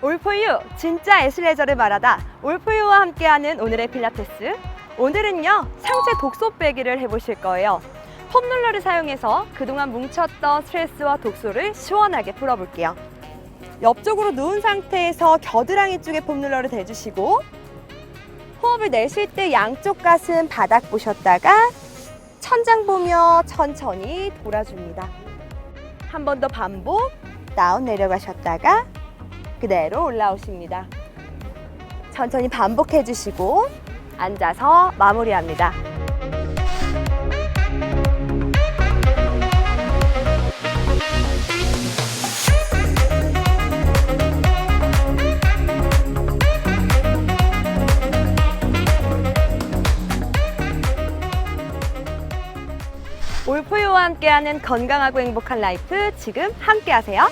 올포유 진짜 애슐레저를 말하다. 올포유와 함께하는 오늘의 필라테스. 오늘은요 상체 독소 빼기를 해보실 거예요. 폼롤러를 사용해서 그동안 뭉쳤던 스트레스와 독소를 시원하게 풀어볼게요. 옆쪽으로 누운 상태에서 겨드랑이 쪽에 폼롤러를 대주시고 호흡을 내쉴 때 양쪽 가슴 바닥 보셨다가 천장 보며 천천히 돌아줍니다. 한 번 더 반복 다운 내려가셨다가 그대로 올라오십니다. 천천히 반복해 주시고 앉아서 마무리합니다. 올포유와 함께하는 건강하고 행복한 라이프 지금 함께하세요.